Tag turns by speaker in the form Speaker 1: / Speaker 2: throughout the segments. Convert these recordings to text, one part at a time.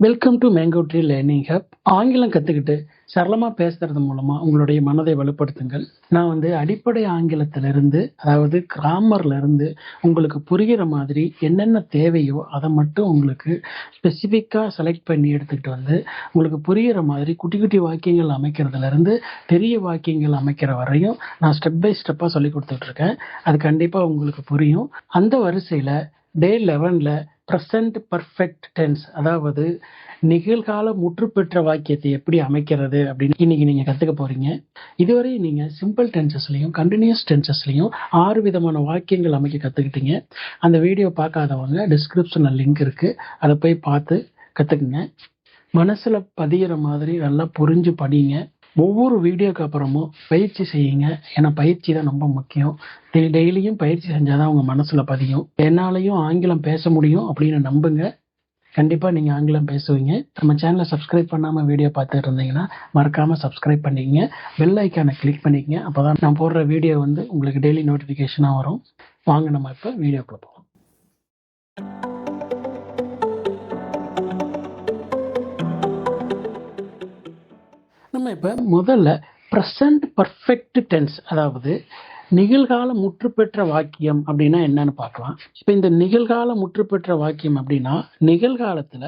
Speaker 1: Welcome to mango tree learning hub ஆங்கிலம் கற்றுக்கிட்டு சரளமாக பேசுறது மூலமாக உங்களுடைய மனதை வலுப்படுத்துங்கள். நான் வந்து அடிப்படை ஆங்கிலத்திலிருந்து அதாவது கிராமர்லேருந்து உங்களுக்கு புரிகிற மாதிரி என்னென்ன தேவையோ அதை மட்டும் உங்களுக்கு ஸ்பெசிஃபிக்காக செலக்ட் பண்ணி எடுத்துக்கிட்டு வந்து உங்களுக்கு புரிகிற மாதிரி குட்டி குட்டி வாக்கியங்கள் அமைக்கிறதுலேருந்து பெரிய வாக்கியங்கள் அமைக்கிற வரையும் நான் ஸ்டெப் பை ஸ்டெப்பாக சொல்லி கொடுத்துட்ருக்கேன் அது கண்டிப்பாக உங்களுக்கு புரியும். அந்த வரிசையில் டே லெவனில் ப்ரெசண்ட் பர்ஃபெக்ட் டென்ஸ் அதாவது நிகழ்கால முற்றுப்பெற்ற வாக்கியத்தை எப்படி அமைக்கிறது அப்படின்னு இன்னைக்கு நீங்கள் கற்றுக்க போகிறீங்க இதுவரை நீங்கள் சிம்பிள் டென்சஸ்லையும் கண்டினியூஸ் டென்சஸ்லையும் ஆறு விதமான வாக்கியங்கள் அமைக்க கற்றுக்கிட்டீங்க அந்த வீடியோ பார்க்காதவங்க டிஸ்கிரிப்ஷனில் லிங்க் இருக்குது அதை போய் பார்த்து கற்றுக்குங்க மனசில் பதிகிற மாதிரி நல்லா புரிஞ்சு படிங்க. ஒவ்வொரு வீடியோக்கு அப்புறமும் பயிற்சி செய்யுங்க. ஏன்னா பயிற்சி தான் ரொம்ப முக்கியம். டெய்லியும் பயிற்சி செஞ்சால் தான் உங்கள் மனசில் பதியும். என்னாலையும் ஆங்கிலம் பேச முடியும் அப்படின்னு நம்புங்க. கண்டிப்பாக நீங்கள் ஆங்கிலம் பேசுவீங்க. நம்ம சேனலை சப்ஸ்கிரைப் பண்ணாமல் வீடியோ பார்த்துட்டு இருந்தீங்கன்னா மறக்காமல் சப்ஸ்கிரைப் பண்ணிக்கங்க. பெல் ஐக்கானை கிளிக் பண்ணிக்கங்க. அப்போ தான் நான் போடுற வீடியோ வந்து உங்களுக்கு டெய்லி நோட்டிஃபிகேஷனாக வரும். வாங்க நம்ம இப்போ வீடியோக்குள்ள போகலாம் நம்ம இப்போ முதல்ல ப்ரெசண்ட் பர்ஃபெக்ட் டென்ஸ் அதாவது நிகழ்கால முற்றுப்பெற்ற வாக்கியம் அப்படின்னா என்னன்னு பார்க்கலாம். இப்போ இந்த நிகழ்கால முற்றுப்பெற்ற வாக்கியம் அப்படின்னா நிகழ்காலத்தில்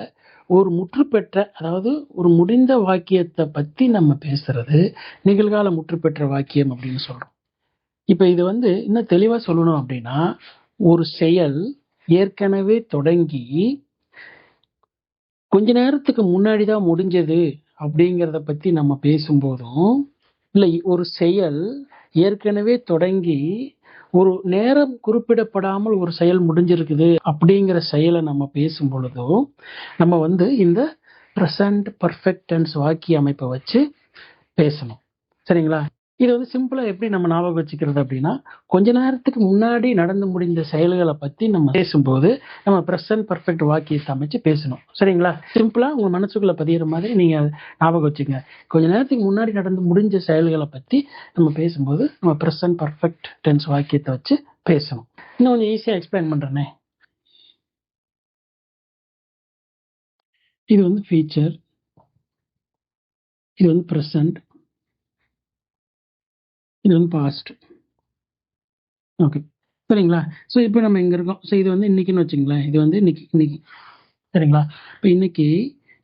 Speaker 1: ஒரு முற்றுப்பெற்ற அதாவது ஒரு முடிந்த வாக்கியத்தை பற்றி நம்ம பேசுறது நிகழ்கால முற்றுப்பெற்ற வாக்கியம் அப்படின்னு சொல்கிறோம் இப்போ இது வந்து இன்னும் தெளிவாக சொல்லணும் அப்படின்னா ஒரு செயல் ஏற்கனவே தொடங்கி கொஞ்ச நேரத்துக்கு முன்னாடி தான் முடிஞ்சது அப்படிங்கிறத பற்றி நம்ம பேசும்போதும் இல்லை ஒரு செயல் ஏற்கனவே தொடங்கி ஒரு நேரம் குறிப்பிடப்படாமல் ஒரு செயல் முடிஞ்சிருக்குது அப்படிங்கிற செயலை நம்ம பேசும் பொழுதும் நம்ம வந்து இந்த ப்ரெசன்ட் பர்ஃபெக்ட் டென்ஸ் வாக்கிய அமைப்பை வச்சு பேசணும். சரிங்களா? இது வந்து சிம்பிளா எப்படி நம்ம ஞாபகம் வச்சுக்கிறது அப்படின்னா கொஞ்ச நேரத்துக்கு முன்னாடி நடந்து முடிந்த செயல்களை பத்தி நம்ம பேசும்போது நம்ம ப்ரெசன்ட் பர்ஃபெக்ட் வாக்கியத்தை அமைச்சு பேசணும். சரிங்களா? சிம்பிளா உங்க மனசுக்குள்ள பதிகிற மாதிரி நீங்க ஞாபகம் வச்சுக்கங்க கொஞ்ச நேரத்துக்கு முன்னாடி நடந்து முடிஞ்ச செயல்களை பத்தி நம்ம பேசும்போது நம்ம ப்ரெசன்ட் பர்ஃபெக்ட் டென்ஸ் வாக்கியத்தை வச்சு பேசணும். இன்னும் கொஞ்சம் ஈஸியாக எக்ஸ்பிளைன் பண்றேனே. இது வந்து ஃபீச்சர் இது வந்து ப்ரெசன்ட் இது வந்து பாஸ்ட் ஓகே சரிங்களா? ஸோ இப்போ நம்ம இங்கே இருக்கோம். ஸோ இது வந்து இன்னைக்குன்னு வச்சுங்களேன். இது வந்து இன்னைக்கு இன்னைக்கு. சரிங்களா? இப்போ இன்னைக்கு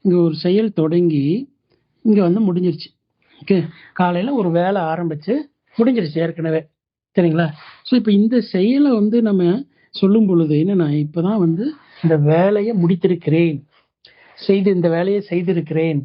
Speaker 1: இங்கே ஒரு செயல் தொடங்கி இங்கே வந்து முடிஞ்சிருச்சு. ஓகே காலையில் ஒரு வேலை ஆரம்பித்து முடிஞ்சிருச்சு ஏற்கனவே. சரிங்களா? ஸோ இப்போ இந்த செயலை வந்து நம்ம சொல்லும் பொழுது நான் இப்போ தான் வந்து இந்த வேலையை முடித்திருக்கிறேன். செய்து இந்த வேலையை செய்திருக்கிறேன்.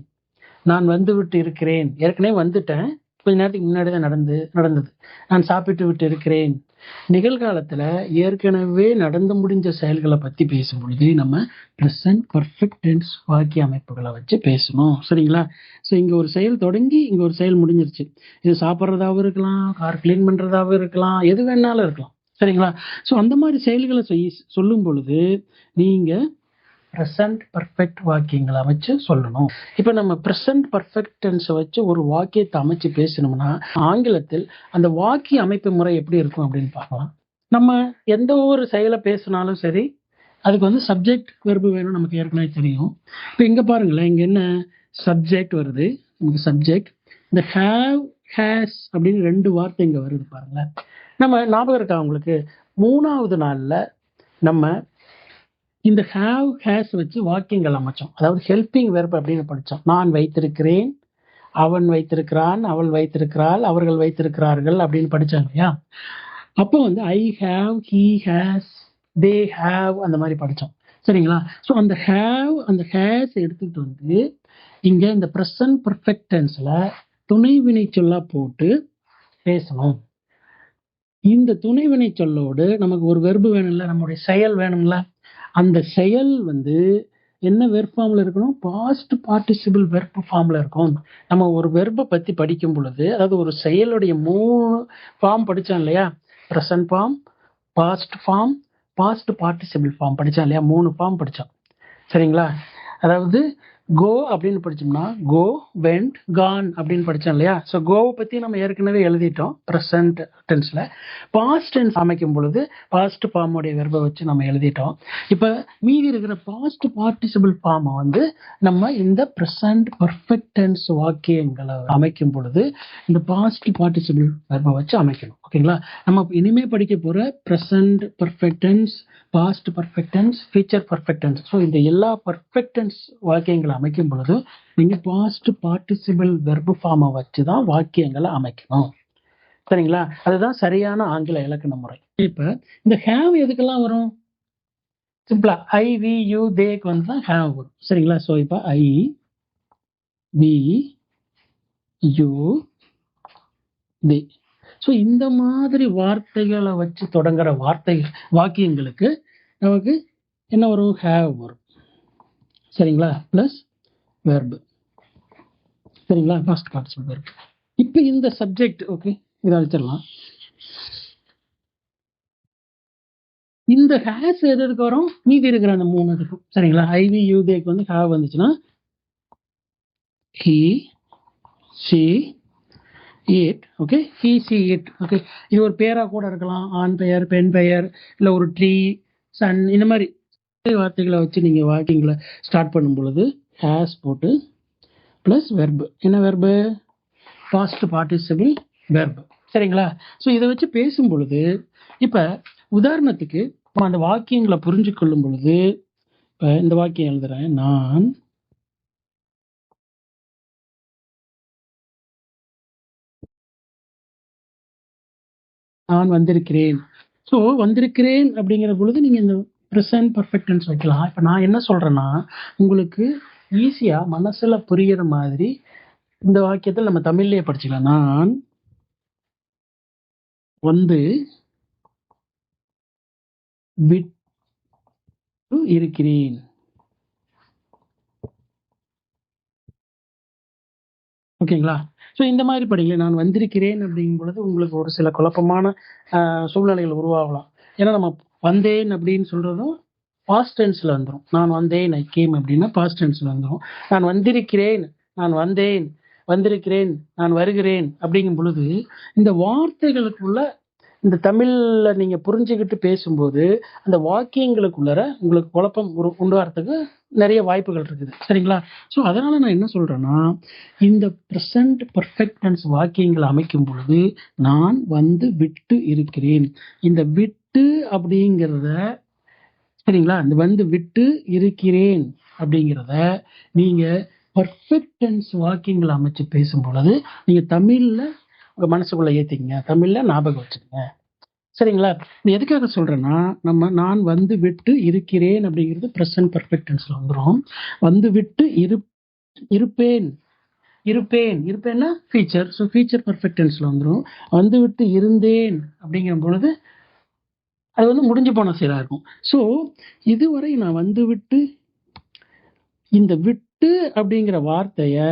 Speaker 1: நான் வந்து விட்டு இருக்கிறேன். ஏற்கனவே வந்துட்டேன். கொஞ்ச நேரத்துக்கு முன்னாடி தான் நடந்து நடந்தது. நான் சாப்பிட்டு விட்டு இருக்கிறேன். நிகழ்காலத்துல ஏற்கனவே நடந்து முடிஞ்ச செயல்களை பத்தி பேசும் பொழுது நம்ம ப்ரெசன்ட் பர்ஃபெக்ட் டென்ஸ் வாக்கிய அமைப்புகளை வச்சு பேசணும். சரிங்களா? ஸோ இங்க ஒரு செயல் தொடங்கி இங்க ஒரு செயல் முடிஞ்சிருச்சு. இது சாப்பிட்றதாவும் இருக்கலாம் கார் க்ளீன் பண்றதாவும் இருக்கலாம் எது வேணாலும் இருக்கலாம். சரிங்களா? ஸோ அந்த மாதிரி செயல்களை செய்- சொல்லும் பொழுது நீங்கள் ப்ரெசன்ட் பர்ஃபெக்ட் வாக்கியங்களை அமைச்சு சொல்லணும். இப்போ நம்ம ப்ரெசன்ட் பர்ஃபெக்ட் டென்ஸை வச்சு ஒரு வாக்கியத்தை அமைச்சு பேசணும்னா ஆங்கிலத்தில் அந்த வாக்கிய அமைப்பு முறை எப்படி இருக்கும் அப்படின்னு பார்க்கலாம். நம்ம எந்த ஒரு செயலை பேசினாலும் சரி அதுக்கு வந்து சப்ஜெக்ட் வெறுப்பு வேணும் நமக்கு ஏற்கனவே தெரியும். இப்போ இங்கே பாருங்களேன் இங்கே என்ன சப்ஜெக்ட் வருது? நமக்கு சப்ஜெக்ட் இந்த ஹேவ் ஹேஸ் அப்படின்னு ரெண்டு வார்த்தை இங்கே வருது பாருங்களேன். நம்ம ஞாபகம் இருக்கா உங்களுக்கு? மூணாவது நாளில் நம்ம இந்த ஹேவ் ஹேஸ் வச்சு வாக்கியங்கள் அமைச்சோம். அதாவது ஹெல்பிங் வெர்ப் அப்படின்னு படித்தோம் நான் வைத்திருக்கிறேன் அவன் வைத்திருக்கிறான் அவள் வைத்திருக்கிறாள் அவர்கள் வைத்திருக்கிறார்கள் அப்படின்னு படித்தாங்க இல்லையா? அப்போ வந்து I have he has they have அந்த மாதிரி படித்தோம் சரிங்களா? ஸோ அந்த ஹேவ் அந்த ஹேஸ் எடுத்துக்கிட்டு வந்து இங்கே இந்த ப்ரெசன்ட் பர்ஃபெக்டன்ஸில் துணை வினை போட்டு பேசணும். இந்த துணை வினை சொல்லோடு நமக்கு ஒரு வெர்பு வேணும்ல நம்முடைய செயல் வேணும்ல அந்த செயல் வந்து என்ன வெர்ப் ஃபார்ம்ல இருக்கணும்? பாஸ்ட் பார்ட்டிசிபிள் வெர்ப் ஃபார்ம்ல இருக்கும். நம்ம ஒரு வெர்பை பற்றி படிக்கும் பொழுது அதாவது ஒரு செயலுடைய மூணு ஃபார்ம் படித்தோம் இல்லையா? Present form past form past participle form படித்தோம் இல்லையா? மூணு ஃபார்ம் படித்தோம் சரிங்களா? அதாவது கோ அப்படின்னு படிச்சோம்னா கோ வெண்ட் கான் அப்படின்னு படித்தோம் இல்லையா? ஸோ கோவை பற்றி நம்ம ஏற்கனவே எழுதிட்டோம் ப்ரெசன்ட் டென்ஸில் பாஸ்ட் டென்ஸ் அமைக்கும் பொழுது பாஸ்ட் ஃபார்முடைய வெர்பை வச்சு நம்ம எழுதிட்டோம். இப்போ மீதி இருக்கிற பாஸ்ட் பார்ட்டிசிபிள் ஃபார்மை வந்து நம்ம இந்த ப்ரெசன்ட் பர்ஃபெக்ட் டென்ஸ் வாக்கியங்களை அமைக்கும் பொழுது இந்த பாஸ்ட் பார்ட்டிசிபிள் வெர்பை வச்சு அமைக்கணும். ஓகேங்களா நம்ம இனிமே படிக்க போகிற present perfect tense past perfect tense future perfect tense so இந்த எல்லா பர்ஃபெக்ட் டென்ஸ் வாக்கியங்களை அமைக்கும் பொழுது நீங்கள் பாஸ்ட் பார்ட்டிசிபிள் வெர்பு ஃபார்மை வச்சு தான் வாக்கியங்களை அமைக்கணும். சரிங்களா? அதுதான் சரியான ஆங்கில இலக்கண முறை. இப்போ இந்த ஹேவ் எதுக்கெல்லாம் வரும்? சிம்பிளா ஐ வி யூ தேக்கு வந்து தான் ஹேவ் வரும். சரிங்களா? ஸோ இப்போ I we you they so இந்த மாதிரி வார்த்தைகளை வச்சு தொடங்குற வார்த்தை வாக்கியங்களுக்கு நமக்கு என்ன வரும்? ஹேவ் வரும். சரிங்களா? ப்ளஸ் வெர்பு சரிங்களா? ஃபர்ஸ்ட் பார்ட்டிசிபிள் வெர்பு இப்போ இந்த சப்ஜெக்ட் ஓகே இதை அழிச்சிடலாம். இந்த ஹேஸ் எது எதுக்கு வரும்? மீதி இருக்கிற அந்த மூணு இதுக்கும் சரிங்களா? ஐவி யூதேக்கு வந்து ஹேவ் வந்துச்சுன்னா he she it okay he she it okay இது ஒரு பேரா கூட இருக்கலாம். ஆண் பெயர் பெண் பெயர் இல்லை ஒரு ட்ரீ சன் இந்த மாதிரி வார்த்தைகளை வச்சு நீங்கள் வாக்கிங்கில் ஸ்டார்ட் பண்ணும் பொழுது ஹேஸ் போட்டு ப்ளஸ் வெர்பு என்ன வெர்பு பாஸ்ட் பார்ட்டிசிபிள் வெர்பு சரிங்களா? ஸோ இதை வச்சு பேசும் பொழுது இப்போ உதாரணத்துக்கு அந்த வாக்கியங்களை புரிஞ்சு கொள்ளும் பொழுது இப்போ இந்த வாக்கியம் எழுதுறேன். நான் நான் வந்திருக்கிறேன். ஸோ வந்திருக்கிறேன் அப்படிங்கிற பொழுது நீங்கள் இந்த ப்ரெசன்ட் பர்ஃபெக்ட்னு வைக்கலாம் இப்போ நான் என்ன சொல்கிறேன்னா உங்களுக்கு ஈஸியாக மனசில் புரிகிற மாதிரி இந்த வாக்கியத்தில் நம்ம தமிழ்லேயே படிச்சுக்கலாம். நான் வந்து விட்டு இருக்கிறேன். ஓகேங்களா? ஸோ இந்த மாதிரி படிகளை நான் வந்திருக்கிறேன் அப்படிங்கும் பொழுது உங்களுக்கு ஒரு சில குழப்பமான ஆஹ், சூழ்நிலைகள் உருவாகலாம். ஏன்னா நம்ம வந்தேன் அப்படின்னு சொல்றதும் பாஸ்ட் டென்ஸில் வந்துடும் நான் வந்தேன் ஐ கேம் அப்படின்னா பாஸ்ட் டென்ஸில் வந்துடும் நான் வந்திருக்கிறேன் நான் வந்தேன் வந்திருக்கிறேன் நான் வருகிறேன் அப்படிங்கும் பொழுது இந்த வார்த்தைகளுக்குள்ள இந்த தமிழில் நீங்கள் புரிஞ்சுக்கிட்டு பேசும்போது அந்த வாக்கியங்களுக்குள்ளர உங்களுக்கு குழப்பம் உண்டாகிறதுக்கு நிறைய வாய்ப்புகள் இருக்குது. சரிங்களா? ஸோ அதனால் நான் என்ன சொல்கிறேன்னா இந்த ப்ரெசண்ட் பர்ஃபெக்டன்ஸ் வாக்கியங்களை அமைக்கும் பொழுது நான் வந்து விட்டு இருக்கிறேன். இந்த விட்டு அப்படிங்கிறத சரிங்களா? இந்த வந்து விட்டு இருக்கிறேன் அப்படிங்கிறத நீங்கள் பர்ஃபெக்டன்ஸ் வாக்கியங்களை அமைச்சு பேசும் பொழுது நீங்கள் தமிழில் உங்க மனசுக்குள்ள ஏத்திக்கங்க. தமிழ்ல ஞாபகம் வச்சுக்கங்க. சரிங்களா? இது எதுக்காக சொல்றேன்னா நம்ம நான் வந்து விட்டு இருக்கிறேன் அப்படிங்கிறது ப்ரெசன்ட் பர்ஃபெக்டன்ஸில் வந்துடும் வந்து விட்டு இரு இருப்பேன். இருப்பேன். இருப்பேன்னா ஃபீச்சர் ஸோ ஃபீச்சர் பர்ஃபெக்டன்ஸில் வந்துடும் வந்து விட்டு இருந்தேன் அப்படிங்கிற பொழுது அது வந்து முடிஞ்சு போன சீராக இருக்கும். ஸோ இதுவரை நான் வந்து விட்டு இந்த விட்டு அப்படிங்கிற வார்த்தையை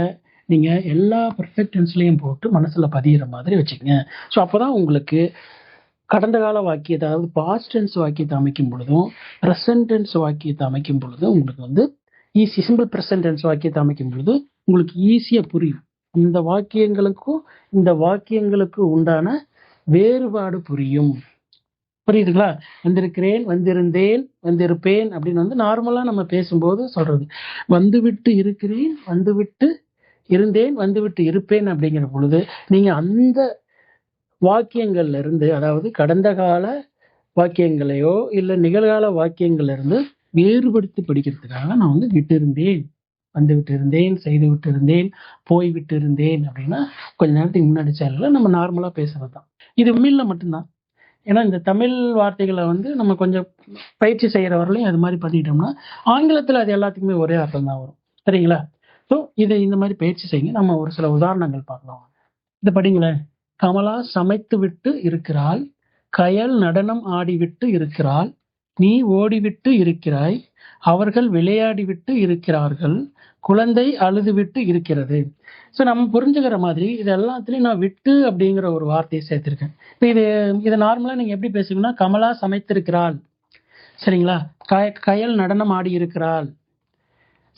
Speaker 1: நீங்க எல்லா பர்ஃபெக்டன்ஸ்லையும் போட்டு மனசுல பதியிற மாதிரி வச்சுக்கோங்க. ஸோ அப்பதான் உங்களுக்கு கடந்த கால வாக்கியத்தை அதாவது பாஸ்ட் டென்ஸ் வாக்கியத்தை அமைக்கும் பொழுதும் ப்ரெசன்ட் டென்ஸ் வாக்கியத்தை அமைக்கும் பொழுதும் உங்களுக்கு வந்து ஈஸி சிம்பிள் ப்ரெசன்ட் டென்ஸ் வாக்கியத்தை அமைக்கும் பொழுது உங்களுக்கு ஈஸியாக புரியும். இந்த வாக்கியங்களுக்கும் இந்த வாக்கியங்களுக்கு உண்டான வேறுபாடு புரியும். புரியுதுங்களா? வந்திருக்கிறேன் வந்திருந்தேன் வந்திருப்பேன் அப்படின்னு வந்து நார்மலாக நம்ம பேசும்போது சொல்றது. வந்துவிட்டு இருக்கிறேன் வந்துவிட்டு இருந்தேன் வந்துவிட்டு இருப்பேன் அப்படிங்கிற பொழுது நீங்க அந்த வாக்கியங்கள்ல இருந்து அதாவது கடந்த கால வாக்கியங்களையோ இல்ல நிகழ்கால வாக்கியங்கள்ல இருந்து வேறுபடுத்தி படிக்கிறதுக்காக நான் வந்து விட்டு இருந்தேன் வந்து விட்டு இருந்தேன் செய்து விட்டு இருந்தேன் போய் விட்டு இருந்தேன் அப்படின்னா கொஞ்ச நேரத்துக்கு முன்னாடி சேனல்ல நம்ம நார்மலா பேசுறது தான் இது உண்மையில மட்டும்தான். ஏன்னா இந்த தமிழ் வார்த்தைகளை வந்து நம்ம கொஞ்சம் பயிற்சி செய்கிற வரலையும் அது மாதிரி பண்ணிட்டோம்னா ஆங்கிலத்தில் அது எல்லாத்துக்குமே ஒரே அர்த்தம் தான் வரும். சரிங்களா? ஸோ இதை இந்த மாதிரி பயிற்சி செய்யுங்க நம்ம ஒரு சில உதாரணங்கள் பார்க்கலாம். இதை படிங்களேன். கமலா சமைத்து விட்டு இருக்கிறாள். கயல் நடனம் ஆடிவிட்டு இருக்கிறாள். நீ ஓடிவிட்டு இருக்கிறாய். அவர்கள் விளையாடிவிட்டு இருக்கிறார்கள். குழந்தை அழுதுவிட்டு இருக்கிறது. ஸோ நம்ம புரிஞ்சுக்கிற மாதிரி இது எல்லாத்துலேயும் நான் விட்டு அப்படிங்கிற ஒரு வார்த்தையை சேர்த்துருக்கேன். இப்போ இது இதை நார்மலாக நீங்கள் எப்படி பேசுவீங்கன்னா கமலா சமைத்திருக்கிறாள். சரிங்களா? கய- கயல் நடனம் ஆடி இருக்கிறாள்.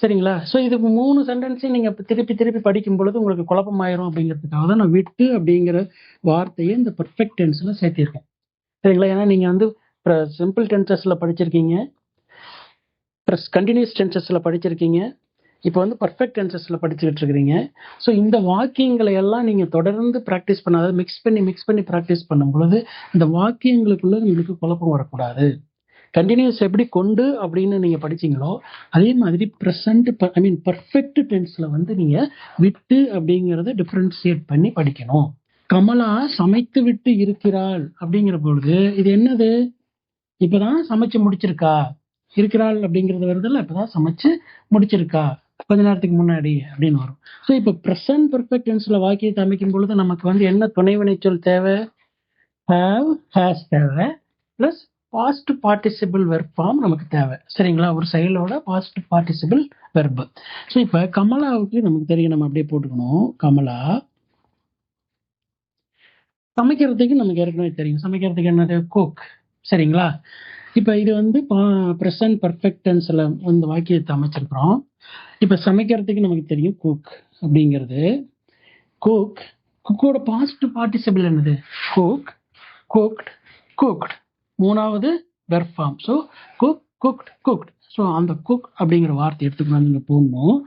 Speaker 1: சரிங்களா? ஸோ இது மூணு சென்டென்ஸையும் நீங்கள் திருப்பி திருப்பி படிக்கும் பொழுது உங்களுக்கு குழப்பமாயிரும் அப்படிங்கிறதுக்காக தான் நான் விட்டு அப்படிங்கிற வார்த்தையை இந்த பர்ஃபெக்ட் டென்ஸில் சேர்த்திருக்கேன். சரிங்களா? ஏன்னா நீங்கள் வந்து சிம்பிள் டென்சஸில் படிச்சிருக்கீங்க. ப்ளஸ் கண்டினியூஸ் டென்சஸில் படிச்சிருக்கீங்க. இப்போ வந்து பர்ஃபெக்ட் டென்சஸில் படிச்சுக்கிட்டு இருக்கிறீங்க. ஸோ இந்த வாக்கியங்களை எல்லாம் நீங்கள் தொடர்ந்து ப்ராக்டிஸ் பண்ண அதாவது மிக்ஸ் பண்ணி மிக்ஸ் பண்ணி ப்ராக்டிஸ் பண்ணும் பொழுது இந்த வாக்கியங்களுக்குள்ள உங்களுக்கு குழப்பம் வரக்கூடாது. கண்டினியூஸ் எப்படி கொண்டு அப்படின்னு நீங்கள் படிச்சீங்களோ அதே மாதிரி ப்ரெசண்ட் ஐ மீன் பர்ஃபெக்ட் டென்ஸில் வந்து நீங்கள் விட்டு அப்படிங்கிறத டிஃப்ரென்ஷியேட் பண்ணி படிக்கணும். கமலா சமைத்து விட்டு இருக்கிறாள் அப்படிங்கிற பொழுது இது என்னது? இப்பதான் சமைச்சு முடிச்சிருக்கா? இருக்கிறாள் அப்படிங்கிறது வருதுல்ல இப்பதான் சமைச்சு முடிச்சிருக்கா? கொஞ்ச நேரத்துக்கு முன்னாடி அப்படின்னு வரும். ஸோ இப்போ ப்ரெசன்ட் பர்ஃபெக்ட் டென்ஸில் வாக்கியத்தை அமைக்கும் பொழுது நமக்கு வந்து என்ன துணை வினைச்சொல் தேவை? ஹேவ் ஹேஸ் தேவை. Plus past participle verb form நமக்கு தேவை. சரிங்களா? ஒரு செயலோட பாஸ்ட் பார்ட்டிசிபிள் வெர்ப் ஸோ இப்போ கமலாவுக்கு நமக்கு தெரியும் நம்ம அப்படியே போட்டுக்கணும். கமலா சமைக்கிறதுக்கு நமக்கு ஏற்கனவே தெரியும். சமைக்கிறதுக்கு என்னது? கோக் சரிங்களா? இப்போ இது வந்து ப்ரெசன்ட் பர்ஃபெக்ட் டென்ஸில் வந்து வாக்கியத்தை அமைச்சிருக்கிறோம். இப்போ சமைக்கிறதுக்கு நமக்கு தெரியும் குக் அப்படிங்கிறது. குக் குக்கோட பாஸ்ட் பார்ட்டிசிபிள் என்னது? குக் குக்ட் குக்ட் மூணாவது verb form so cook cooked cooked so அந்த குக் அப்படிங்கிற வார்த்தை எடுத்துக்கணும். நீங்கள் போடணும்.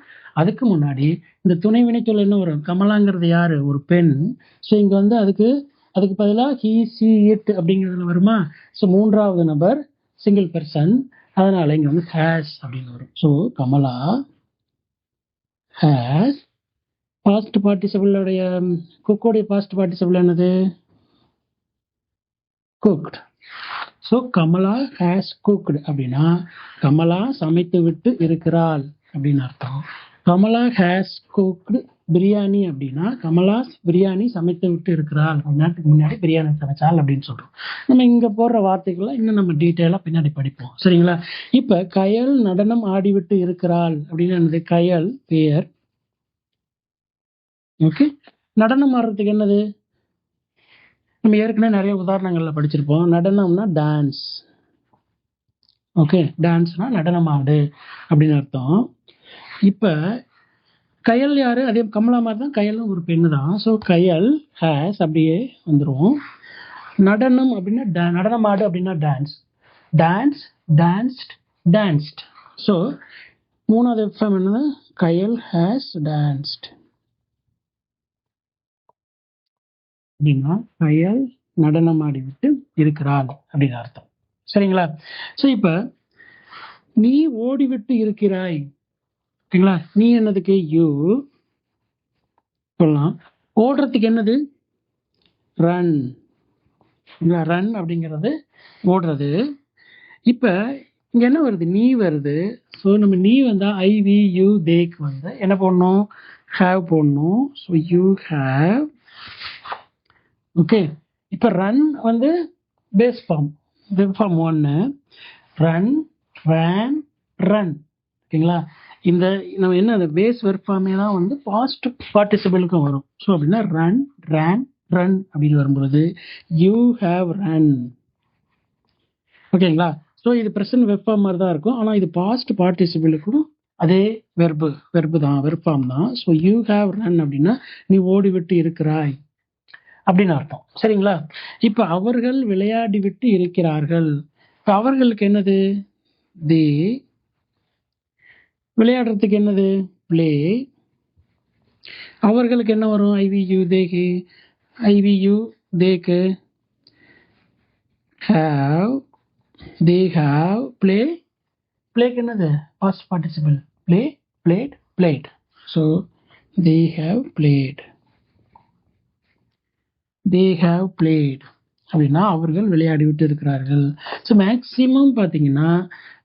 Speaker 1: அதுக்கு முன்னாடி இந்த துணை வினைச்சொல் என்ன வரும்? கமலாங்கிறது யாரு? ஒரு பெண். ஸோ இங்கே வந்து அதுக்கு அதுக்கு பதிலாக ஹீ சி இட் அப்படிங்கிறதுல வருமா? ஸோ மூன்றாவது நபர் சிங்கிள் பர்சன் அதனால இங்கே வந்து ஹேஸ் அப்படின்னு வரும். ஸோ கமலா ஹேஸ் பாஸ்ட் பார்ட்டிசிபிளுடைய குக்கோடைய பாஸ்ட் பார்ட்டிசிபிள் என்னது? Cooked so Kamala has cooked அப்படின்னா கமலா சமைத்து விட்டு இருக்கிறாள் அப்படின்னு அர்த்தம். கமலா ஹேஸ் குக்டு பிரியாணி அப்படின்னா கமலாஸ் பிரியாணி சமைத்து விட்டு இருக்கிறாள். நேரத்துக்கு முன்னாடி பிரியாணி சமைச்சாள் அப்படின்னு சொல்றோம். நம்ம இங்க போடுற வார்த்தைகளை இன்னும் நம்ம டீட்டெயிலாக பின்னாடி படிப்போம். சரிங்களா? இப்ப கயல் நடனம் ஆடிவிட்டு இருக்கிறாள் அப்படின்னு என்னது? கயல் பெயர். ஓகே நடனம் ஆடுறதுக்கு என்னது? நம்ம ஏற்கனவே நிறைய உதாரணங்களில் படிச்சிருப்போம். நடனம்னா டான்ஸ் ஓகே டான்ஸ்னா நடனம் ஆடு அப்படின்னு அர்த்தம். இப்போ கயல் யார்? அதே கமலா மாதிரி தான் கயலும் ஒரு பெண்ணு தான். ஸோ கயல் ஹேஸ் அப்படியே வந்துடும் நடனம் அப்படின்னா ட நடனம் ஆடு அப்படின்னா dance dance danced danced so மூணாவது எஃப்எம் என்னது? கயல் ஹேஸ் டான்ஸ்ட் அப்படின்னா கயல் நடனம் ஆடிவிட்டு இருக்கிறாள் அப்படின்னு அர்த்தம். சரிங்களா? ஸோ இப்ப நீ ஓடிவிட்டு இருக்கிறாய். ஓகேங்களா நீ என்னதுக்கு? யூ சொல்லலாம். ஓடுறதுக்கு என்னது? ரன் ரன் அப்படிங்கிறது ஓடுறது. இப்ப இங்க என்ன வருது? நீ வருது. ஸோ நம்ம நீ வந்தா ஐ வி யூ தேக்கு வந்து என்ன போடணும்? ஹேவ் போடணும். ஸோ யூ ஹேவ் ஓகே இப்போ ரன் வந்து பேஸ் ஃபார்ம் பேஸ் ஃபார்ம் ஒன்று ரன் ரேன் ரன் ஓகேங்களா? இந்த நம்ம என்ன அந்த பேஸ் வெர்ப் ஃபார்மே தான் வந்து பாஸ்ட் பார்ட்டிசிபிளுக்கும் வரும். ஸோ அப்படின்னா ரன் ரேன் ரன் அப்படின்னு வரும்பொழுது யூ ஹேவ் ரன் ஓகேங்களா? ஸோ இது ப்ரெசன்ட் வெப் ஃபார்ம் மாதிரி தான் இருக்கும். ஆனால் இது பாஸ்ட் பார்ட்டிசிபிளுக்கும் அதே வெர்பு வெர்பு தான் வெர்பாம் ஃபார்ம் தான். ஸோ யூ ஹேவ் ரன் அப்படின்னா நீ ஓடிவிட்டு இருக்கிறாய். அப்படின்னு அர்த்தம். சரிங்களா? இப்போ அவர்கள் விளையாடி விட்டு இருக்கிறார்கள். இப்போ அவர்களுக்கு என்னது? தி விளையாடுறதுக்கு என்னது? ப்ளே அவர்களுக்கு என்ன வரும்? ஐவியு தேக்கு ஐவியு தேக்கு ஹாவ் தே ஹாவ் ப்ளே பிளேக்கு என்னது? Past participle play played played so they have played they have played அப்படின்னா அவர்கள் விளையாடி விட்டு இருக்கிறார்கள் ஸோ மேக்சிமம் பார்த்தீங்கன்னா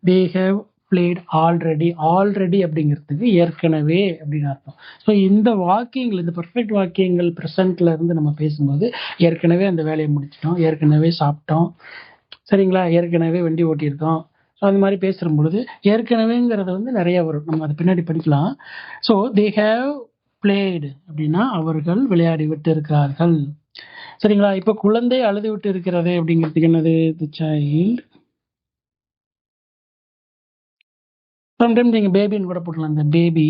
Speaker 1: they have played already already அப்படிங்கிறதுக்கு ஏற்கனவே அப்படின்னு அர்த்தம். ஸோ இந்த வாக்கியங்கள் இந்த பர்ஃபெக்ட் வாக்கியங்கள் ப்ரெசண்ட்ல இருந்து நம்ம பேசும்போது ஏற்கனவே அந்த வேலையை முடிச்சிட்டோம் ஏற்கனவே சாப்பிட்டோம். சரிங்களா? ஏற்கனவே வண்டி ஓட்டியிருக்கோம். ஸோ அந்த மாதிரி பேசுகிற பொழுது ஏற்கனவேங்கிறது வந்து நிறைய வரும். நம்ம அதை பின்னாடி படிக்கலாம். ஸோ தே ஹேவ் பிளேடு அப்படின்னா அவர்கள் விளையாடி விட்டு இருக்கிறார்கள் சரிங்களா? இப்போ குழந்தை அழுது விட்டு இருக்கிறது அப்படிங்கிறதுக்கு என்னது? தி சைல்டு சம்டைம் நீங்கள் பேபின்னு கூட போடலாம் இந்த பேபி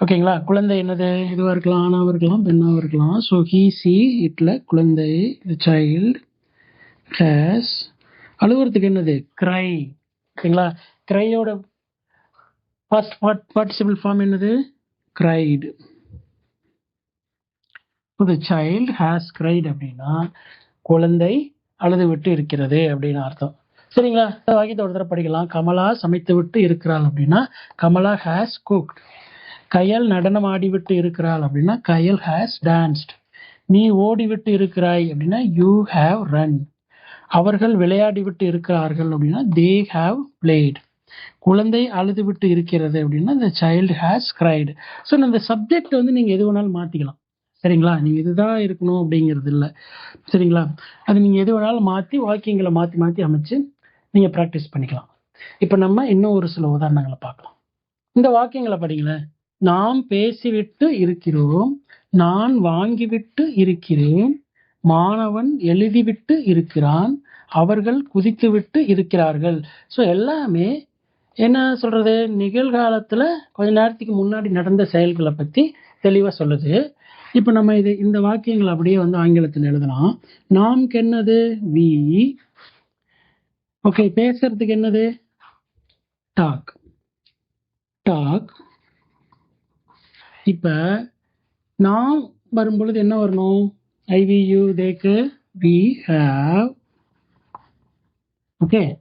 Speaker 1: ஓகேங்களா குழந்தை என்னது? இதுவாக இருக்கலாம் ஆணாவும் இருக்கலாம் பெண்ணாவும் இருக்கலாம். ஸோ ஹீ சி இட்ல குழந்தை சைல்டு ஹேஸ் அழுகுறதுக்கு என்னது? க்ரை ஓகேங்களா கிரையோட ஃபர்ஸ்ட் பார்ட் பார்ட்டிசிபிள் ஃபார்ம் என்னது? Cried the child has cried அப்படின்னா குழந்தை அழுது விட்டு இருக்கிறது அப்படின்னு அர்த்தம். சரிங்களா? இந்த வாக்கியத்தை ஒரு தடவை படிக்கலாம். கமலா சமைத்து விட்டு இருக்கிறாள் அப்படின்னா கமலா ஹேஸ் குக்ட் கயல் நடனம் ஆடிவிட்டு இருக்கிறாள் அப்படின்னா கயல் ஹேஸ் டான்ஸ்ட் நீ ஓடிவிட்டு இருக்கிறாய் அப்படின்னா யூ ஹேவ் ரன் அவர்கள் விளையாடி விட்டு இருக்கிறார்கள் அப்படின்னா தே ஹாவ் பிளேட் குழந்தை அழுது விட்டு இருக்கிறது அப்படின்னா இந்த சைல்டு ஹேஸ் கிரைடு ஸோ இந்த சப்ஜெக்ட் வந்து நீங்கள் எது வேணாலும் மாற்றிக்கலாம் சரிங்களா? நீங்கள் இதுதான் இருக்கணும் அப்படிங்கிறது இல்லை. சரிங்களா? அது நீங்கள் எது வேணாலும் மாற்றி வாக்கியங்களை மாற்றி மாற்றி அமைச்சு நீங்கள் ப்ராக்டிஸ் பண்ணிக்கலாம். இப்போ நம்ம இன்னும் ஒரு சில உதாரணங்களை பார்க்கலாம். இந்த வாக்கியங்களை படிங்களேன் நாம் பேசிவிட்டு இருக்கிறோம் நான் வாங்கிவிட்டு இருக்கிறேன் மாணவன் எழுதிவிட்டு இருக்கிறான் அவர்கள் குதித்துவிட்டு இருக்கிறார்கள். ஸோ எல்லாமே என்ன சொல்றது? நிகழ்காலத்தில் கொஞ்ச நேரத்துக்கு முன்னாடி நடந்த செயல்களை பற்றி தெளிவாக சொல்லுது. இப்போ நம்ம இது இந்த வாக்கியங்களை அப்படியே வந்து ஆங்கிலத்தில் எழுதலாம். நாம் என்னது வி. ஓகே பேசுறதுக்கு என்னது? டாக். டாக். இப்ப நாம் வரும்பொழுது என்ன வரணும்? ஐவியூ தேக்கு வி ஹாவ். ஓகே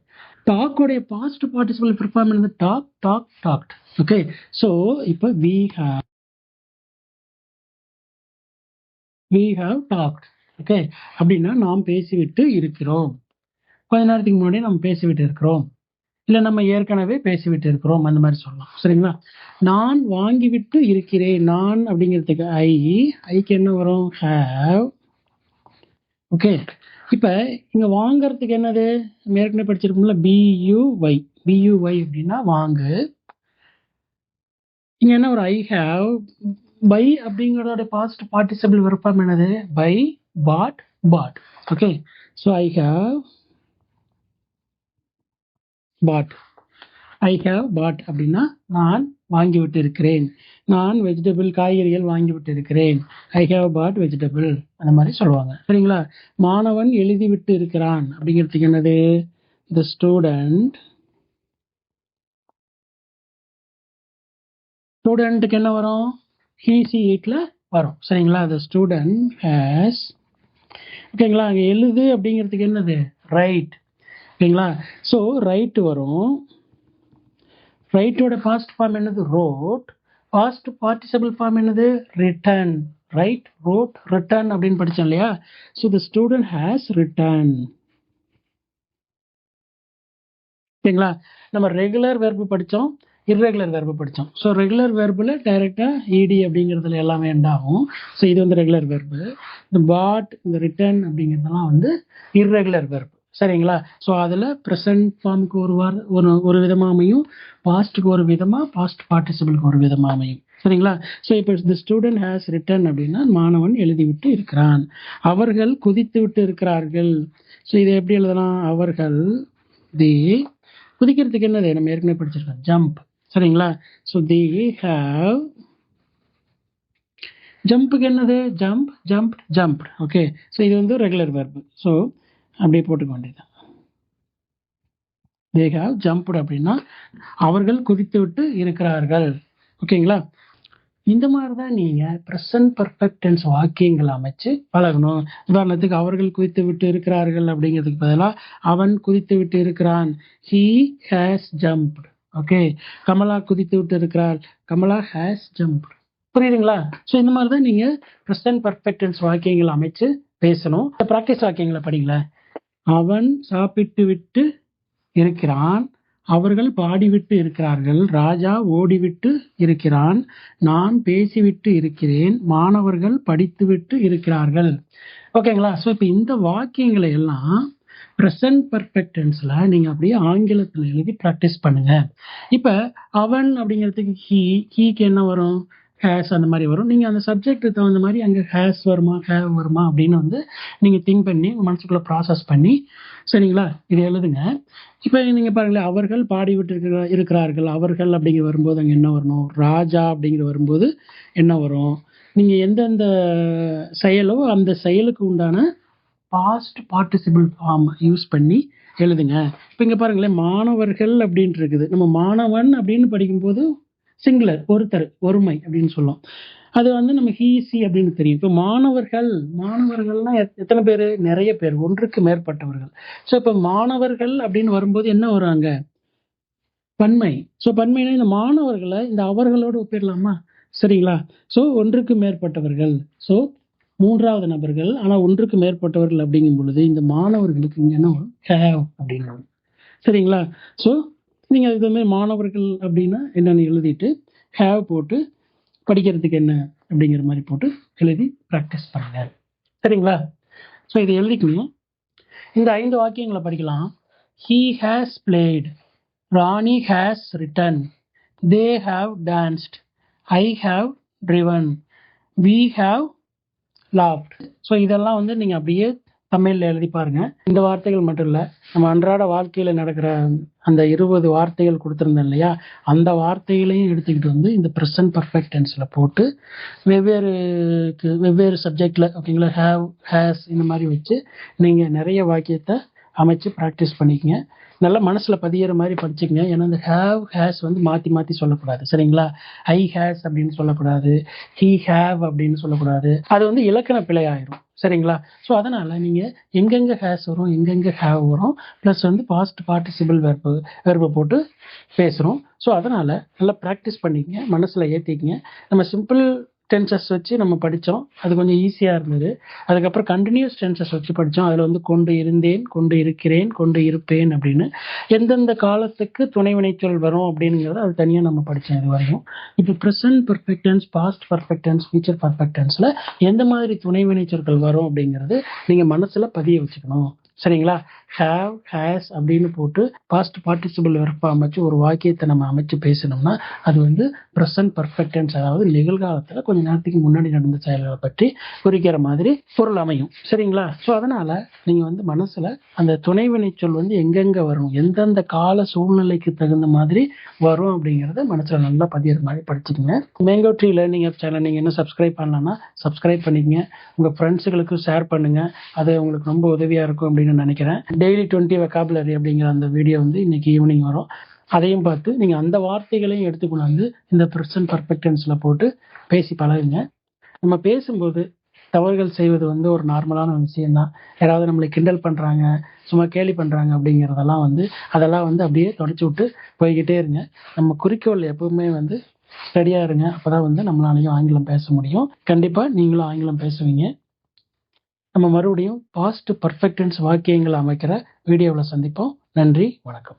Speaker 1: டாக்கோடைய பாஸ்ட் பார்ட்டிசிபல் பெர்ஃபார்ம் என்னது talk talk talked. Okay so இப்போ we have. We have talked okay அப்படின்னா நாம் பேசிவிட்டு இருக்கிறோம். கொஞ்ச நேரத்துக்கு முன்னாடி நம்ம பேசிவிட்டு இருக்கிறோம். இல்லை நம்ம ஏற்கனவே பேசிவிட்டு இருக்கிறோம். அந்த மாதிரி சொல்லலாம். சரிங்களா? நான் வாங்கிவிட்டு இருக்கிறேன். நான் அப்படிங்கிறதுக்கு ஐ ஐக்கு என்ன வரும்? ஹேவ் ஓகே இப்போ இங்கே வாங்கிறதுக்கு என்னது? நம்ம ஏற்கனவே படிச்சிருக்கோம்ல. பியூஒய் பியூஒய் அப்படின்னா வாங்கு. இங்கே என்ன ஒரு ஐ ஹேவ் பை அப்படிங்கிறதோட பாஸ்ட் பார்ட்டிசிபிள் விருப்பம் என்னது? Buy bought bought okay so I have bought I have bought அப்படின்னா நான் வாங்கிவிட்டு இருக்கிறேன் நான் வெஜிடபிள் காய்கறிகள் வாங்கிவிட்டு இருக்கிறேன் ஐ ஹேவ் பாட் வெஜிடபிள் அந்த மாதிரி சொல்லுவாங்க. சரிங்களா? மாணவன் எழுதிவிட்டு இருக்கிறான் அப்படிங்கிறதுக்கு என்னது? த ஸ்டூடெண்ட் ஸ்டூடெண்ட்டுக்கு என்ன வரும்? ஹீசி எயிட்டில் வரும். சரிங்களா? த ஸ்டூடெண்ட் ஹேஸ் ஓகேங்களா? அங்கே எழுது அப்படிங்கிறதுக்கு என்னது? ரைட் ஓகேங்களா? ஸோ ரைட்டு வரும். ரைட்டோட ஃபாஸ்ட் ஃபார்ம் என்னது? ரோட் ஃபாஸ்ட் பார்ட்டிசிபிள் ஃபார்ம் என்னது? ரிட்டர்ன் ரைட் ரோட் ரிட்டர்ன் அப்படின்னு படித்தோம் இல்லையா? So the student has written ஓகேங்களா? நம்ம ரெகுலர் வெர்பு படித்தோம் இர்ரெகுலர் வெர்பு படித்தோம் ஸோ ரெகுலர் வெர்பில் டைரெக்டாக இடி அப்படிங்கிறதுல எல்லாமே எண்ட் ஆகும். ஸோ இது வந்து ரெகுலர் வெர்பு இந்த பாட் இந்த ரிட்டர்ன் அப்படிங்கிறதெல்லாம் வந்து இர்ரெகுலர் வெர்பு சரிங்களா? ஸோ அதில் ப்ரெசன்ட் ஃபார்முக்கு ஒரு வார ஒரு ஒரு விதமாக அமையும். பாஸ்ட்டுக்கு ஒரு விதமாக பாஸ்ட் பார்ட்டிசிபிளுக்கு ஒரு விதமாக அமையும். சரிங்களா? ஸோ இப்போ தி ஸ்டூடெண்ட் ஹேஸ் ரிட்டர்ன் அப்படின்னா மாணவன் எழுதிவிட்டு இருக்கிறான். அவர்கள் குதித்து விட்டு இருக்கிறார்கள். ஸோ இதை எப்படி எழுதலாம்? அவர்கள் தி குதிக்கிறதுக்கு என்னது? நம்ம ஏற்கனவே படிச்சிருக்கோம். ஜம்ப் சரிங்களா? ஸோ தி ஹாவ் ஜம்புக்கு என்னது? Jump jump jump okay so இது வந்து ரெகுலர் வெர்பு ஸோ அப்படியே போட்டுக்க வேண்டியதுதான் தே ஹாவ் ஜம்ப்டு அப்படின்னா அவர்கள் குதித்து விட்டு இருக்கிறார்கள். ஓகேங்களா? இந்த மாதிரி தான் நீங்கள் ப்ரெசன்ட் பர்ஃபெக்ட் டென்ஸ் வாக்கியங்கள் அமைச்சு பழகணும். உதாரணத்துக்கு அவர்கள் குதித்து விட்டு இருக்கிறார்கள் அப்படிங்கிறதுக்கு பதிலாக அவன் குதித்து விட்டு இருக்கிறான். He has jumped okay Kamala குதித்து விட்டு இருக்கிறாள் கமலா ஹேஸ் ஜம்ப் புரியுதுங்களா? ஸோ இந்த மாதிரி தான் நீங்கள் ப்ரெசன்ட் பர்ஃபெக்டன்ஸ் வாக்கியங்களை அமைச்சு பேசணும். ப்ராக்டிஸ் வாக்கியங்களை படிங்களேன். அவன் சாப்பிட்டு விட்டு இருக்கிறான். அவர்கள் பாடிவிட்டு இருக்கிறார்கள். ராஜா ஓடிவிட்டு இருக்கிறான். நான் பேசிவிட்டு இருக்கிறேன். மாணவர்கள் படித்துவிட்டு இருக்கிறார்கள். ஓகேங்களா ஸோ இப்போ இந்த வாக்கியங்களை எல்லாம் ப்ரெசன்ட் பர்ஃபெக்ட் டென்ஸில் நீங்கள் அப்படியே ஆங்கிலத்தில் எழுதி ப்ராக்டிஸ் பண்ணுங்கள் இப்போ அவன் அப்படிங்கிறதுக்கு ஹீ ஹீக்கு என்ன வரும்? ஹேஸ் அந்த மாதிரி வரும். நீங்கள் அந்த சப்ஜெக்ட்டுக்கு தகுந்த மாதிரி அங்கே ஹேஸ் வருமா ஹேவ் வருமா அப்படின்னு வந்து நீங்கள் திங்க் பண்ணி மனசுக்குள்ளே ப்ராசஸ் பண்ணி சரிங்களா? இது எழுதுங்க. இப்போ நீங்கள் பாருங்களேன் அவர்கள் பாடிவிட்டு இருக்கிற இருக்கிறார்கள். அவர்கள் அப்படிங்கிற வரும்போது அங்கே என்ன வரணும்? ராஜா அப்படிங்கிற வரும்போது என்ன வரும்? நீங்கள் எந்தெந்த செயலோ அந்த செயலுக்கு உண்டான பாஸ்ட் பார்ட்டிசிபிள் ஃபார்ம் யூஸ் பண்ணி எழுதுங்க. இப்போ இங்கே பாருங்களேன் மாணவர்கள் அப்படின்ட்டு இருக்குது. நம்ம மாணவன் அப்படின்னு படிக்கும்போது சிங்குலர் ஒருத்தர் ஒருமை அப்படின்னு சொல்லும் அது வந்து நம்ம ஹீசி அப்படின்னு தெரியும். இப்போ மாணவர்கள் மாணவர்கள்னா எத்- எத்தனை பேர்? நிறைய பேர் ஒன்றுக்கு மேற்பட்டவர்கள். ஸோ இப்போ மாணவர்கள் அப்படின்னு வரும்போது என்ன வராங்க? பன்மை. ஸோ பன்மைனா இந்த மாணவர்களை இந்த அவர்களோடு ஒப்பிடலாமா? சரிங்களா? ஸோ ஒன்றுக்கு மேற்பட்டவர்கள். ஸோ மூன்றாவது நபர்கள் ஆனால் ஒன்றுக்கு மேற்பட்டவர்கள் அப்படிங்கும் பொழுது இந்த மாணவர்களுக்கு இங்கே என்ன ஹேவ் அப்படின்னு சரிங்களா? ஸோ நீங்கள் இது மாதிரி மாணவர்கள் அப்படின்னா என்னென்னு எழுதிட்டு ஹேவ் போட்டு படிக்கிறதுக்கு என்ன அப்படிங்கிற மாதிரி போட்டு எழுதி ப்ராக்டிஸ் பண்ணுங்க. சரிங்களா? ஸோ இதை எழுதிக்கணும். இந்த ஐந்து வாக்கியங்களை படிக்கலாம். He has played Rani has written they have danced I have driven we have laughed so இதெல்லாம் வந்து நீங்கள் அப்படியே தமிழில் எழுதி பாருங்க. இந்த வார்த்தைகள் மட்டும் இல்லை நம்ம அன்றாட வாழ்க்கையில் நடக்கிற அந்த இருபது வார்த்தைகள் கொடுத்துருந்தேன் இல்லையா? அந்த வார்த்தைகளையும் எடுத்துக்கிட்டு வந்து இந்த ப்ரெசன்ட் பர்ஃபெக்ட் டென்ஸில் போட்டு வெவ்வேறு வெவ்வேறு சப்ஜெக்டில் ஓகேங்களா? ஹேவ் ஹேஸ் இந்த மாதிரி வச்சு நீங்கள் நிறைய வாக்கியத்தை அமைச்சு ப்ராக்டிஸ் பண்ணிக்கங்க. நல்லா மனசில் பதியிற மாதிரி படிச்சுக்கங்க. ஏன்னா அந்த ஹேவ் ஹேஸ் வந்து மாற்றி மாற்றி சொல்லக்கூடாது. சரிங்களா? ஐ ஹேஸ் அப்படின்னு சொல்லக்கூடாது. ஹீ ஹேவ் அப்படின்னு சொல்லக்கூடாது. அது வந்து இலக்கண பிழையாயிரும். சரிங்களா? ஸோ அதனால் நீங்கள் எங்கெங்கே ஹேஸ் வரும் எங்கெங்கே ஹேவ் வரும் ப்ளஸ் வந்து பாஸ்ட் பார்ட்டிசிபிள் வெர்பு வெர்பை போட்டு பேசுகிறோம் ஸோ அதனால் நல்லா ப்ராக்டிஸ் பண்ணிக்கங்க மனசில் ஏற்றிக்கங்க நம்ம சிம்பிள் டென்சஸ் வச்சு நம்ம படித்தோம் அது கொஞ்சம் ஈஸியாக இருந்தது. அதுக்கப்புறம் கண்டினியூஸ் டென்சஸ் வச்சு படித்தோம் அதில் வந்து கொண்டு இருந்தேன் கொண்டு இருக்கிறேன் கொண்டு இருப்பேன் அப்படின்னு. எந்தெந்த காலத்துக்கு துணை வினைச்சொல் வரும் அப்படிங்கிறத அது தனியாக நம்ம படித்தோம் இது வரையும். இப்போ present perfect tense past perfect tense future பர்ஃபெக்டன்ஸில் எந்த மாதிரி துணை வினைச்சொற்கள் வரும் அப்படிங்கிறது நீங்கள் மனசில் பதிய வச்சுக்கணும். சரிங்களா? ஹேவ் ஹேஸ் அப்படின்னு போட்டு பாஸ்ட் பார்ட்டிசிபிள் வெறுப்பா அமைச்சு ஒரு வாக்கியத்தை நம்ம அமைச்சு பேசணும்னா அது வந்து ப்ரெசன்ட் பர்ஃபெக்டன்ஸ் அதாவது நிகழ்காலத்தில் கொஞ்ச நேரத்துக்கு முன்னாடி நடந்த செயல்களை பற்றி குறிக்கிற மாதிரி பொருள் அமையும். சரிங்களா? ஸோ அதனால் நீங்கள் வந்து மனசில் அந்த துணை வினைச்சொல் வந்து எங்கெங்கே வரும் எந்தெந்த கால சூழ்நிலைக்கு தகுந்த மாதிரி வரும் அப்படிங்கிறத மனசில் நல்லா பதியிற மாதிரி படிச்சுக்கோங்க. Mango tree learning app channel நீங்கள் இன்னும் சப்ஸ்கிரைப் பண்ணலன்னா சப்ஸ்கிரைப் பண்ணிக்கங்க. உங்கள் ஃப்ரெண்ட்ஸுகளுக்கும் ஷேர் பண்ணுங்கள் அது உங்களுக்கு ரொம்ப உதவியாக இருக்கும் அப்படின்னு நினைக்கிறேன். டெய்லி டுவெண்ட்டி வெக்காபுலரி அப்படிங்கிற அந்த வீடியோ வந்து இன்னைக்கு ஈவினிங் வரும். அதையும் பார்த்து நீங்கள் அந்த வார்த்தைகளையும் எடுத்துக்கொண்டு வந்து இந்த ப்ரெசன்ட் பர்ஃபெக்டன்ஸ்ல போட்டு பேசி பழகுங்க. நம்ம பேசும்போது தவறுகள் செய்வது வந்து ஒரு நார்மலான விஷயம்தான். யாராவது நம்மளை கிண்டல் பண்ணுறாங்க சும்மா கேலி பண்ணுறாங்க அப்படிங்கிறதெல்லாம் வந்து அதெல்லாம் வந்து அப்படியே தொடச்சி விட்டு போய்கிட்டே இருங்க. நம்ம குறிக்கோள் எப்பவுமே வந்து ஸ்டடியாக இருங்க. அப்போ தான் வந்து நம்மளாலையும் ஆங்கிலம் பேச முடியும். கண்டிப்பாக நீங்களும் ஆங்கிலம் பேசுவீங்க. நம்ம மறுபடியும் பாஸ்ட் பர்ஃபெக்டன்ஸ் வாக்கியங்களை அமைக்கிற வீடியோவில் சந்திப்போம். நன்றி வணக்கம்.